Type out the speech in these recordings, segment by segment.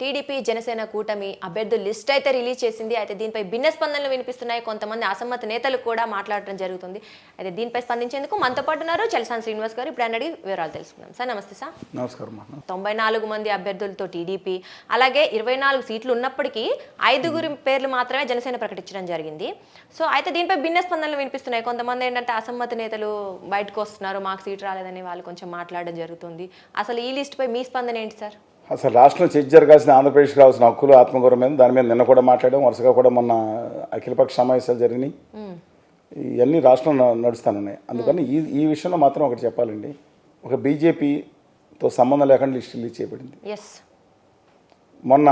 TDP Janasena కూటమి అభ్యర్థుల list అయితే రిలీజ్ చేసింది. అయితే దీనిపై భిన్న స్పందనలు వినిపిస్తున్నాయి. కొంతమంది అసమ్మత నేతలు కూడా మాట్లాడటం జరుగుతుంది. అయితే దీనిపై స్పందించేందుకు మనతో పాటు ఉన్నారు చలసాని శ్రీనివాస్ గారు. ఇప్పుడు అడిగి వివరాలు తెలుసుకుందాం. సార్ నమస్తే సార్. నమస్కారం తొంభై నాలుగు మంది అభ్యర్థులతో టీడీపీ అలాగే ఇరవై నాలుగు సీట్లు ఉన్నప్పటికీ ఐదుగురి పేర్లు మాత్రమే జనసేన ప్రకటించడం జరిగింది. సో అయితే దీనిపై భిన్న స్పందనలు వినిపిస్తున్నాయి. కొంతమంది ఏంటంటే అసమ్మత నేతలు బయటకు వస్తున్నారు మాకు సీట్ రాలేదని వాళ్ళు కొంచెం మాట్లాడడం జరుగుతుంది. అసలు ఈ లిస్టుపై మీ స్పందన ఏంటి సార్? అసలు రాష్ట్రంలో చర్చ జరగాల్సిన ఆంధ్రప్రదేశ్కి రావాల్సిన హక్కులు ఆత్మగౌరవం మీద దాని మీద నిన్న కూడా మాట్లాడాం. వరుసగా కూడా మొన్న అఖిలపక్ష సమావేశాలు జరిగినాయి. ఇవన్నీ రాష్ట్రంలో నడుస్తానున్నాయి. అందుకని ఈ ఈ విషయంలో మాత్రం ఒకటి చెప్పాలండి. ఒక బీజేపీతో సంబంధం లేకుండా లిస్ట్ రిలీజ్ చేయబడింది. మొన్న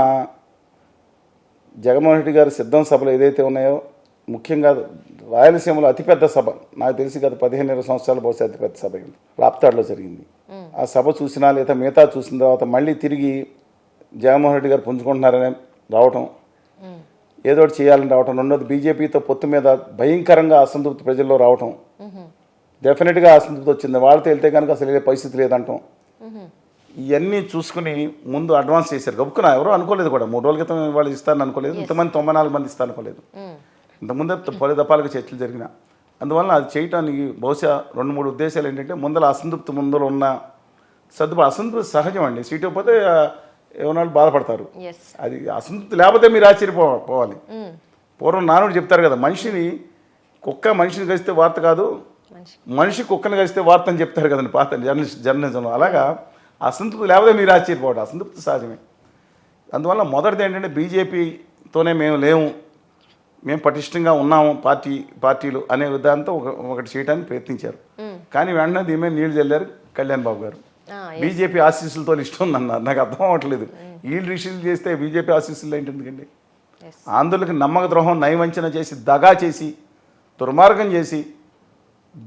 జగన్మోహన్ రెడ్డి గారి సిద్ధం సభలు ఏదైతే ఉన్నాయో ముఖ్యంగా రాయలసీమలో అతిపెద్ద సభ నాకు తెలిసి గత పదిహేను ఇరవై సంవత్సరాల బహుశా అతిపెద్ద సభ రాప్తాడ్లో జరిగింది. ఆ సభ చూసినా లేదా మిగతా చూసిన తర్వాత మళ్ళీ తిరిగి జగన్మోహన్ రెడ్డి గారు పుంజుకుంటున్నారని రావటం ఏదో ఒకటి చేయాలని రావటం రెండోది బీజేపీతో పొత్తు మీద భయంకరంగా అసంతృప్తి ప్రజల్లో రావటం. డెఫినెట్గా అసంతృప్తి వచ్చింది. వాళ్ళతో వెళ్తే కనుక అసలు పరిస్థితి లేదంటాం. ఇవన్నీ చూసుకుని ముందు అడ్వాన్స్ చేశారు. గబుక్కున ఎవరో అనుకోలేదు కూడా. మూడు రోజుల క్రితం వాళ్ళు ఇస్తారని అనుకోలేదు. ఇంతమంది తొంభై నాలుగు మంది ఇస్తారు అనుకోలేదు. ఇంతకుముందే పలు దఫాలుగా చర్చలు జరిగిన. అందువలన అది చేయటానికి బహుశా రెండు మూడు ఉద్దేశాలు ఏంటంటే ముందర అసంతృప్తి ముందర ఉన్న సర్దుబా అసంతృప్తి సహజం అండి సీట్ ఇవ్వకపోతే ఏమన్నా బాధపడతారు. అది అసంతృప్తి లేకపోతే మీరు ఆశ్చర్యపో పోవాలి. పూర్వం నానుడు చెప్తారు కదా మనిషిని కుక్క మనిషిని కలిస్తే వార్త కాదు మనిషి. కుక్కను కలిస్తే వార్త అని చెప్తారు కదండి పాత జర్నలిస్ట్ జర్నలిజంలో. అలాగా అసంతృప్తి లేకపోతే మీరు ఆశ్చర్యపోవడం అసంతృప్తి సహజమే. అందువల్ల మొదటిది ఏంటంటే బీజేపీతోనే మేము లేము మేము పటిష్టంగా ఉన్నాము పార్టీ పార్టీలు అనే విధానంతో ఒక ఒకటి చేయడానికి ప్రయత్నించారు. కానీ వెంటనే దీని మీద నీళ్ళు చల్లారు కళ్యాణ్ బాబు గారు. బీజేపీ ఆశీస్సులతో లిస్ట్ ఉందన్నారు నాకు అర్థం అవ్వట్లేదు. వీళ్ళు రిసీవ్ చేస్తే బీజేపీ ఆశీస్సులు ఏంటి ఎందుకండి ఆంధ్రులకు నమ్మక ద్రోహం నయవంచన చేసి దగా చేసి దుర్మార్గం చేసి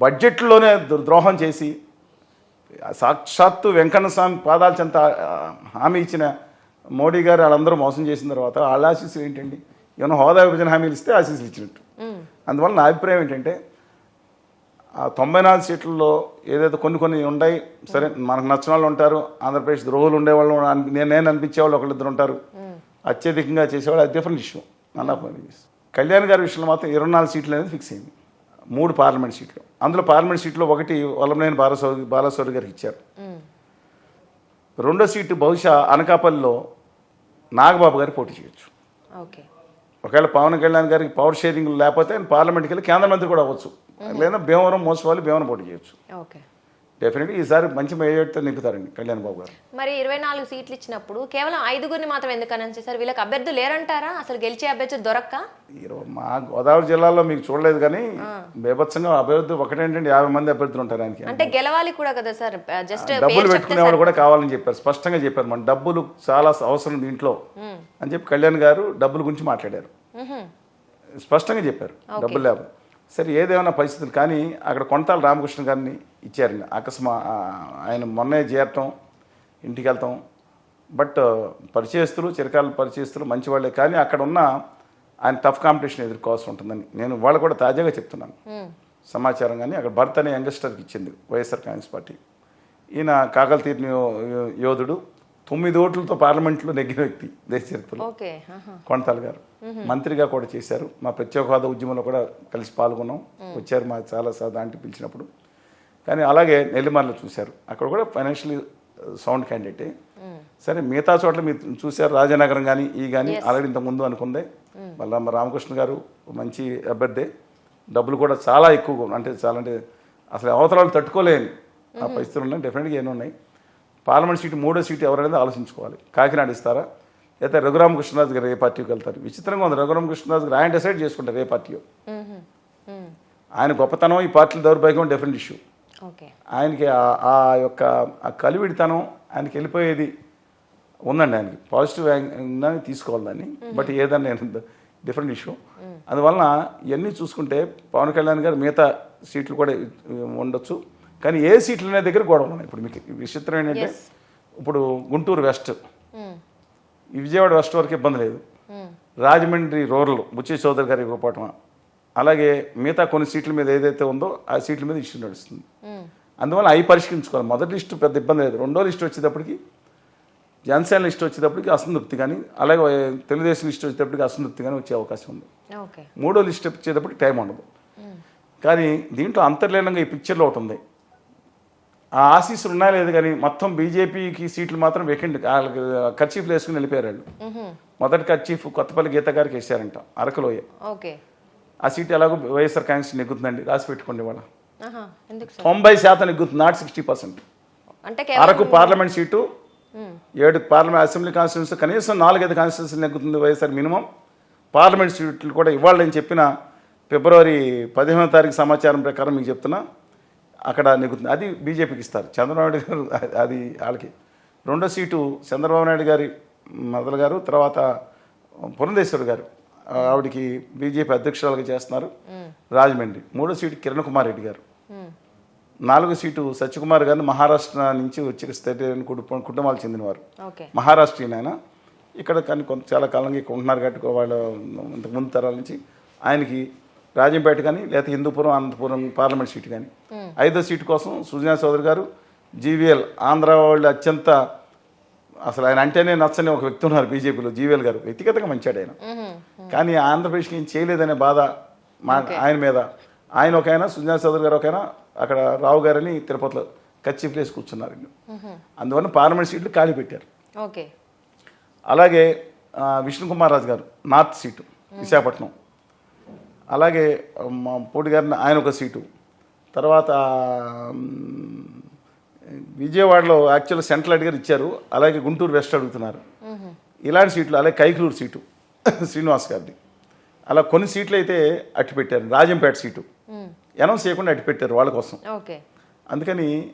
బడ్జెట్లోనే దుర్- ద్రోహం చేసి సాక్షాత్తు వెంకన్న స్వామి పాదాల చెంత హామీ ఇచ్చిన మోడీ గారు వాళ్ళందరూ మోసం చేసిన తర్వాత వాళ్ళ ఆశీస్సులు ఏంటండి? ఏమైనా హోదా విభజన హామీలు ఇస్తే ఆశీస్సులు ఇచ్చినట్టు. అందువల్ల నా అభిప్రాయం ఏంటంటే ఆ తొంభై నాలుగు సీట్లలో ఏదైతే కొన్ని కొన్ని ఉన్నాయి సరే మనకు నచ్చిన వాళ్ళు ఉంటారు ఆంధ్రప్రదేశ్ ద్రోహులు ఉండేవాళ్ళు నేను నేను అనిపించే వాళ్ళు ఒకళ్ళిద్దరు ఉంటారు. అత్యధికంగా చేసేవాళ్ళు అది డిఫరెంట్ ఇష్యూ నన్ ఆఫ్ కళ్యాణ్ గారి విషయంలో మాత్రం ఇరవై నాలుగు సీట్లు అనేది ఫిక్స్ అయింది. మూడు పార్లమెంట్ సీట్లు. అందులో పార్లమెంట్ సీట్లో ఒకటి వల్లభనేని బాలసౌరి బాలసౌరి గారికి ఇచ్చారు. రెండో సీటు బహుశా అనకాపల్లిలో నాగబాబు గారికి పోటీ చేయొచ్చు. ఓకే. ఒకవేళ పవన్ కళ్యాణ్ గారికి పవర్ షేరింగ్ లేకపోతే ఆయన పార్లమెంట్కి వెళ్ళి కేంద్ర మంత్రి కూడా అవ్వచ్చు. లేదా భీమవరం మోసవాలి భీమవరం పోటీ చేయొచ్చు. ఓకే. డెఫినెట్గా ఈసారి మంచి మెజార్టీతో నింపుతారండి కళ్యాణ్ బాబు గారు. మరి ఇరవై నాలుగు సీట్లు ఇచ్చినప్పుడు కేవలం ఐదుగురిని మాత్రం ఎందుకు అనౌన్స్ చేశారు వీళ్ళకి అభ్యర్థులు లేరంటారా? అసలు గెలిచే అభ్యర్థులు దొరక్క? మా గోదావరి జిల్లాలో మీకు చూడలేదు కానీ బేభత్సంగా అభ్యర్థి ఒకటేంటంటే యాభై మంది అభ్యర్థులు ఉంటారు ఆయనకి. అంటే గెలవాలి కూడా కదా సార్ జస్ట్ డబ్బులు పెట్టుకునే వాళ్ళు కూడా కావాలని చెప్పారు. స్పష్టంగా చెప్పారు. మన డబ్బులు చాలా అవసరం దీంట్లో అని చెప్పి కళ్యాణ్ గారు డబ్బుల గురించి మాట్లాడారు. స్పష్టంగా చెప్పారు. డబ్బులు లేవు. సరే ఏదేమైనా పరిస్థితులు. కానీ అక్కడ కొంతాల రామకృష్ణ గారిని ఇచ్చారండి అకస్మా ఆయన మొన్నే చేరటం ఇంటికి వెళ్తాం బట్ పరిచయస్తులు చిరకాల పరిచయస్తులు మంచి వాళ్ళే కానీ అక్కడ ఉన్న ఆయన టఫ్ కాంపిటీషన్ ఎదుర్కోవాల్సి ఉంటుందని నేను వాళ్ళు కూడా తాజాగా చెప్తున్నాను. సమాచారం కానీ అక్కడ భర్త అనే యంగ్స్టర్కి ఇచ్చింది వైఎస్ఆర్ కాంగ్రెస్ పార్టీ. ఈయన కాకల తీరిన యో- యోధుడు తొమ్మిది ఓట్లతో పార్లమెంట్లో నెగ్గిన వ్యక్తి దేశ చరిత్రలో. కొనతాల్ గారు. మంత్రిగా కూడా చేశారు. మా ప్రత్యేక హోదా ఉద్యమంలో కూడా కలిసి పాల్గొన్నాం. వచ్చారు మా చాలా సార్ దాంట్లో పిలిచినప్పుడు. కానీ అలాగే నెల్లిమర్లో చూశారు. అక్కడ కూడా ఫైనాన్షియలీ సౌండ్ క్యాండిడేటే. సరే మిగతా చోట్ల మీరు చూశారు రాజనగరం కానీ ఈ కానీ ఆల్రెడీ ఇంత ముందు అనుకుందే. మళ్ళీ రామకృష్ణ గారు మంచి అభ్యర్థి. డబ్బులు కూడా చాలా ఎక్కువగా ఉన్నాయి. అంటే చాలా అంటే అసలు అవతరాలు తట్టుకోలేని ఆ పరిస్థితులు ఉన్నాయి. డెఫినెట్గా ఎన్ని ఉన్నాయి. పార్లమెంట్ సీటు మూడో సీటు ఎవరైనా ఆలోచించుకోవాలి. కాకినాడ ఇస్తారా? అయితే రఘురామకృష్ణరాజు గారు ఏ పార్టీకి వెళ్తారు? విచిత్రంగా ఉంది. రఘురామకృష్ణరాజు గారు ఆయన డిసైడ్ చేసుకుంటారు ఏ పార్టీయో. మ్మ్. ఆయన గొప్పతనం ఈ పార్టీల దౌర్భాగ్యం డిఫరెంట్ ఇష్యూ ఆయనకి ఆ- యొక్క ఆ కలివిడితనం ఆయనకి వెళ్ళిపోయేది ఉందండి ఆయనకి. పాజిటివ్ యాంగిల్ తీసుకోవాలి దాన్ని. బట్ ఏదన్నా నేను డిఫరెంట్ ఇష్యూ అందువలన ఇవన్నీ చూసుకుంటే పవన్ కళ్యాణ్ గారు మిగతా సీట్లు కూడా ఉండొచ్చు. కానీ ఏ సీట్లు అనే దగ్గర గొడవలు ఉన్నాయి. ఇప్పుడు మీకు విచిత్రం ఏంటంటే. ఇప్పుడు గుంటూరు వెస్ట్. విజయవాడ వెస్ట్ వరకు ఇబ్బంది లేదు. రాజమండ్రి రూరల్ బుచ్చి చౌదరి గారి ఇవ్వకపోవటం అలాగే మిగతా కొన్ని సీట్ల మీద ఏదైతే ఉందో ఆ సీట్ల మీద ఇష్యూ నడుస్తుంది. అందువల్ల అవి పరిష్కరించుకోవాలి. మొదటి లిస్టు పెద్ద ఇబ్బంది లేదు. రెండో లిస్టు వచ్చేటప్పటికి జనసేన లిస్టు వచ్చేటప్పటికి అసంతృప్తి కానీ అలాగే తెలుగుదేశం లిస్టు వచ్చేటప్పటికి అసంతృప్తి కానీ వచ్చే అవకాశం ఉంది. మూడో లిస్ట్ వచ్చేటప్పటికి టైం ఉండదు. కానీ దీంట్లో అంతర్లీనంగా ఈ పిక్చర్లో ఒకటి ఉంది. ఆ ఆశీస్సులు ఉన్నాయా లేదు కానీ మొత్తం బీజేపీకి సీట్లు మాత్రం వేకెంట్ వాళ్ళకి కర్చీఫ్లు వేసుకుని వెళ్ళిపోయారు మొదటి కర్చీఫ్ కొత్తపల్లి గీత గారికి వేసారంట అరకులోయ. ఆ సీట్ ఎలాగో వైఎస్ఆర్ కాంగ్రెస్ నెగ్గుతుందండి రాసి పెట్టుకోండి వాళ్ళ తొంభై శాతం నెగ్గుతుంది not sixty percent Araku parliament seat ఏడు పార్లమెంట్ అసెంబ్లీ కాన్స్టిట్యూన్సీ కనీసం నాలుగైదు కాన్స్టిట్యూన్సీ నెగ్గుతుంది వైఎస్ఆర్ మినిమం. పార్లమెంట్ సీట్లు కూడా ఇవ్వాలని చెప్పిన ఫిబ్రవరి పదిహేనో తారీఖు సమాచారం ప్రకారం మీకు చెప్తున్నా. అక్కడ నెగ్గుతుంది. అది బీజేపీకి ఇస్తారు. చంద్రబాబు నాయుడు గారు అది- వాళ్ళకి. రెండో సీటు చంద్రబాబు నాయుడు గారి మొదలు గారు తర్వాత పురంధేశ్వరి గారు. ఆవిడకి బీజేపీ అధ్యక్షురాలుగా చేస్తున్నారు రాజమండ్రి. మూడో సీటు కిరణ్ కుమార్ రెడ్డి గారు. నాలుగో సీటు సత్యకుమార్ గారిని మహారాష్ట్ర నుంచి వచ్చి స్టేట్ కుటుంబం కుటుంబాలు చెందినవారు. మహారాష్ట్రీయన్ ఆయన. ఇక్కడ కానీ కొంత చాలా కాలంగా ఇక్కడ ఉంటున్నారు కాబట్టి వాళ్ళ ఇంతకు ముందు తరాల నుంచి ఆయనకి రాజంపేట కానీ లేకపోతే హిందూపురం అనంతపురం పార్లమెంట్ సీటు కానీ. ఐదో సీటు కోసం సుజనా చౌదరి గారు జీవీఎల్ ఆంధ్ర వాళ్ళు అత్యంత అసలు ఆయన అంటేనే నచ్చని ఒక వ్యక్తి ఉన్నారు బీజేపీలో జీవీఎల్ గారు. వ్యక్తిగతంగా మంచాడు ఆయన. కానీ ఆంధ్రప్రదేశ్కి ఏం చేయలేదనే బాధ మా ఆయన మీద. ఆయన ఒక ఆయన సుజనా చౌదరి గారు ఒక ఆయన అక్కడ రావు గారని తిరుపతిలో కచ్చి ప్లేస్ కూర్చున్నారు. అందువల్ల పార్లమెంట్ సీట్లు ఖాళీ పెట్టారు. ఓకే. అలాగే ఆ, విష్ణు కుమార్ రాజు గారు నార్త్ సీటు విశాఖపట్నం. అలాగే పోటీ గారిని ఆయన ఒక సీటు. తర్వాత విజయవాడలో యాక్చువల్ సెంట్రల్ అడిగారు ఇచ్చారు. అలాగే గుంటూరు వెస్ట్ అడుగుతున్నారు. ఇలాంటి సీట్లు అలాగే కైకలూరు సీటు శ్రీనివాస్ గారిది. అలా కొన్ని సీట్లు అయితే అట్టి పెట్టారు. రాజంపేట సీటు. అనౌన్స్ చేయకుండా అట్టి పెట్టారు వాళ్ళ కోసం. ఓకే. అందుకని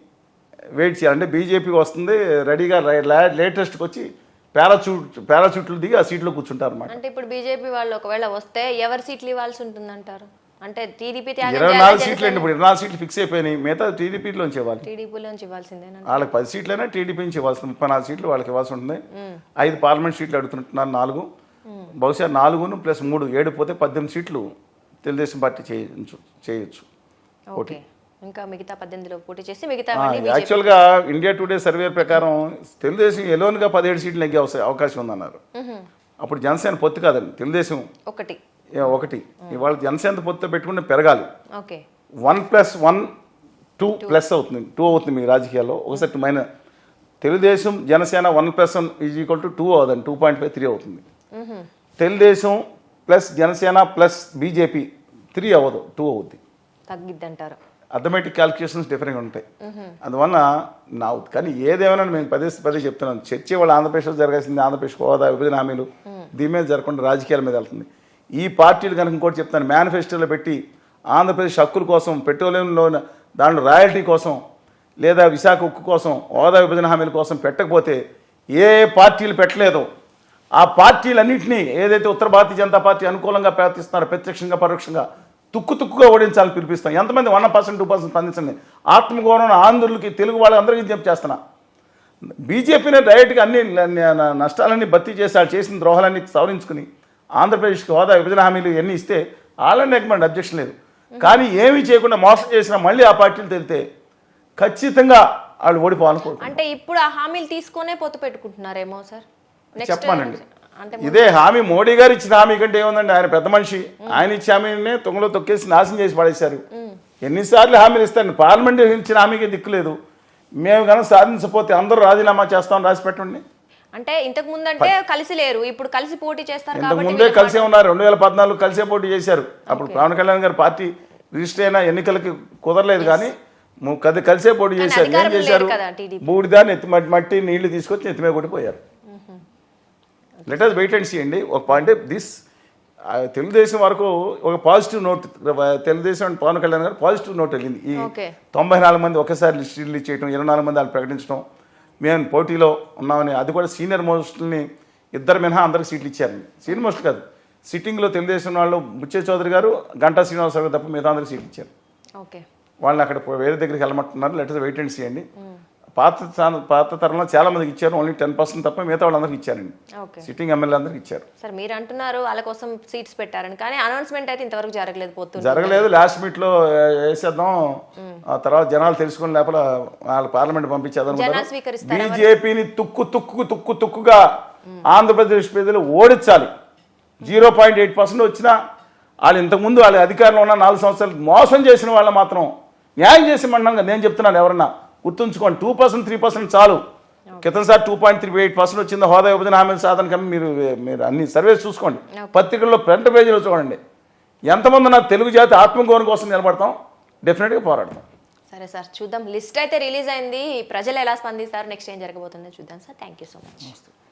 వెయిట్ చేయాలి. అంటే బీజేపీకి వస్తుంది రెడీగా లేటెస్ట్కి వచ్చి పారాచూట్ పారాచూట్లు దిగి ఆ సీట్లో కూర్చుంటారు అన్నమాట అంటే ఇప్పుడు బీజేపీ వాళ్ళు ఒకవేళ వస్తే ఎవరు సీట్లు ఇవ్వాల్సి ఉంటుందంటారు? అంటే టీడీపీ ఇరవై నాలుగు సీట్లు అండి ఇప్పుడు. ఇరవై నాలుగు సీట్లు ఫిక్స్ అయిపోయినాయి. మిగతా టీడీపీలోంచి ఇవ్వాలి. టీడీపీలోంచి ఇవ్వాల్సిందేనా? వాళ్ళకి పది సీట్లైనా టీడీపీ నుంచి ఇవ్వాల్సింది. ముప్పై నాలుగు సీట్లు వాళ్ళకి ఇవ్వాల్సి ఉంటుంది. ఐదు పార్లమెంట్ సీట్లు అడుగుతుంటున్నారు నాలుగు. బహుశా నాలుగును ప్లస్ మూడు ఏడు పోతే పద్దెనిమిది సీట్లు తెలుగుదేశం పార్టీ చేయొచ్చు. చేయొచ్చు ఓకే. ఇంకా మిగతా పద్దెనిమిదిలో పోటీ చేసి మిగతా యాక్చువల్గా ఇండియా టుడే సర్వే ప్రకారం తెలుగుదేశం ఎలోన్గా పదిహేడు సీట్లు నెగ్గే అవకాశం ఉందన్నారు. అప్పుడు జనసేన పొత్తు కాదండి తెలుగుదేశం. ఒకటి. ఒకటి. ఇవాళ జనసేన పొత్తు పెట్టుకుంటే పెరగాలి. Okay. One plus one two plus అవుతుంది టూ అవుతుంది మీ రాజకీయాల్లో. ఒకసారి మైన Telugu Desam Janasena one plus one is equal to two అవుతుంది టూ పాయింట్ ఫైవ్ త్రీ అవుతుంది. Telugu Desam plus Janasena plus BJP three అవ్వదు టూ అవుద్ది. తగ్గిద్ది అంటారు అథమెటిక్ క్యాల్కులేషన్స్ డిఫరెంట్గా ఉంటాయి. అందువల్ల నా కానీ ఏదేమైనా మేము పదే పదే చెప్తున్నాను. చర్చ వాళ్ళు ఆంధ్రప్రదేశ్లో జరగాల్సింది ఆంధ్రప్రదేశ్ హోదా విభజన హామీలు. దీని మీద జరగకుండా రాజకీయాల మీద వెళ్తుంది. ఈ పార్టీలు కనుక ఇంకోటి చెప్తాను మేనిఫెస్టోలో పెట్టి ఆంధ్రప్రదేశ్ హక్కుల కోసం పెట్రోలియంలో దాంట్లో రాయల్టీ కోసం లేదా విశాఖ ఉక్కు కోసం హోదా విభజన హామీల కోసం పెట్టకపోతే ఏ పార్టీలు పెట్టలేదో. ఆ పార్టీలన్నింటినీ ఏదైతే ఉత్తర భారతీయ జనతా పార్టీ అనుకూలంగా ప్రవర్తిస్తున్నారో ప్రత్యక్షంగా పరోక్షంగా తుక్కు తుక్కుగా ఓడించాలని పిలిపిస్తాం. ఎంతమంది వన్ పర్సెంట్ టూ పర్సెంట్ స్పందించండి. ఆత్మగౌరవం ఆంధ్రులకి తెలుగు వాళ్ళందరికీ చెప్పి చేస్తున్నా. బీజేపీనే డైరెక్ట్గా అన్ని నష్టాలన్నీ భర్తీ చేసి వాళ్ళు చేసిన ద్రోహాలన్నీ సవరించుకుని ఆంధ్రప్రదేశ్కి హోదా విభజన హామీలు ఎన్ని ఇస్తే వాళ్ళని రికమెండ్ అబ్జెక్షన్ లేదు. కానీ ఏమీ చేయకుండా మోసం చేసినా మళ్ళీ ఆ పార్టీలు తెలితే ఖచ్చితంగా వాళ్ళు ఓడిపోవాలని కోరుకుంటున్నాను. అంటే ఇప్పుడు ఆ హామీలు తీసుకొనే పొత్తు పెట్టుకుంటున్నారేమో సార్? అంటే ఇదే హామీ మోడీ గారు ఇచ్చిన హామీ కంటే ఏముందండి? ఆయన పెద్ద మనిషి. ఆయన ఇచ్చే హామీనే తొంగలో తొక్కేసి నాశనం చేసి పడేశారు. ఎన్నిసార్లు హామీలు ఇస్తాను పార్లమెంట్ ఇచ్చిన హామీకి దిక్కులేదు మేము కనుక సాధించకపోతే అందరూ రాజీనామా చేస్తాం రాసి పెట్టండి. అంటే ఇంతకు ముందంటే కలిసి లేరు. ఇప్పుడు కలిసి పోటీ చేస్తారు ఇంతకు ముందే కలిసే ఉన్నారు. రెండు వేల పద్నాలుగు కలిసే పోటీ చేశారు. అప్పుడు పవన్ కళ్యాణ్ గారు పార్టీ రిజిస్టర్ అయిన ఎన్నికలకి కుదరలేదు కానీ కలిసే పోటీ చేశారు. ఏం చేశారు లేరు కదా TDP. బూడిదా నెత్తి మట్టి నీళ్ళు తీసుకొచ్చి నెత్తిమే కొట్టిపోయారు. Let us wait and. చేయండి ఒక పాయింట్ దిస్ తెలుగుదేశం వరకు ఒక positive note Telugu Desam and Pawan Kalyan గారు పాజిటివ్ నోట్ వెళ్ళింది. ఈ. తొంభై నాలుగు మంది ఒకసారి లిస్ట్ రిలీజ్ చేయడం ఇరవై నాలుగు మంది వాళ్ళు ప్రకటించడం మేము పోటీలో ఉన్నామని అది కూడా సీనియర్ మోస్ట్ని ఇద్దరు మినహా అందరికి సీట్లు ఇచ్చారు. సీనియర్ మోస్ట్ కాదు. సిట్టింగ్లో తెలుగుదేశం వాళ్ళు బుచ్చే చౌదరి గారు గంటా శ్రీనివాసరావు తప్ప మిగతా అందరికి సీట్లు ఇచ్చారు. ఓకే వాళ్ళని అక్కడ వేరే దగ్గరికి వెళ్ళమంటున్నారు. Letter wait and. చేయండి పాత పాత తరంలో చాలా మందికి ఇచ్చారు ఓన్లీ టెన్ పర్సెంట్ తప్ప మిగతా వాళ్ళందరికీ ఇచ్చారండి. సిట్టింగ్ ఎమ్మెల్యే అందరికి ఇచ్చారు. సార్ మీరు అంటున్నారు వాళ్ళ కోసం సీట్స్ పెట్టారని కానీ అనౌన్స్మెంట్ అయితే ఇంతవరకు జరగలేదు పోతుంది జరగలేదు. లాస్ట్ మీట్లో వేసేద్దాం. ఆ తర్వాత జనాలు తెలుసుకుని లేకపోతే వాళ్ళ పార్లమెంట్ పంపించేద్దాం? బీజేపీని తుక్కు తుక్కు తుక్కు తుక్కుగా ఆంధ్రప్రదేశ్ ప్రజలు ఓడించాలి. జీరో పాయింట్ ఎయిట్ పర్సెంట్ వచ్చినా వాళ్ళు ఇంతకుముందు వాళ్ళ అధికారంలో ఉన్న నాలుగు సంవత్సరాలు మోసం చేసిన వాళ్ళు మాత్రం న్యాయం చేసి మన్నాను నేను చెప్తున్నాను ఎవరన్నా. గుర్తుంచుకోండి టూ పర్సెంట్ త్రీ పర్సెంట్ చాలు. క్రితంసారి two point three eight percent వచ్చింది హోదా విభజన హామీల సాధన కన్నా మీరు మీరు అన్ని సర్వేస్ చూసుకోండి. పత్రికల్లో ఫ్రంట్ పేజీలో చూడండి. ఎంతమంది నా తెలుగు జాతి ఆత్మగౌరవం కోసం నిలబడతాం డెఫినెట్గా పోరాడతాం. సరే సార్ చూద్దాం. లిస్ట్ అయితే రిలీజ్ అయింది. ప్రజలు ఎలా స్పందిస్తారు? నెక్స్ట్ ఏం జరగబోతుందో చూద్దాం sir. Thank you so much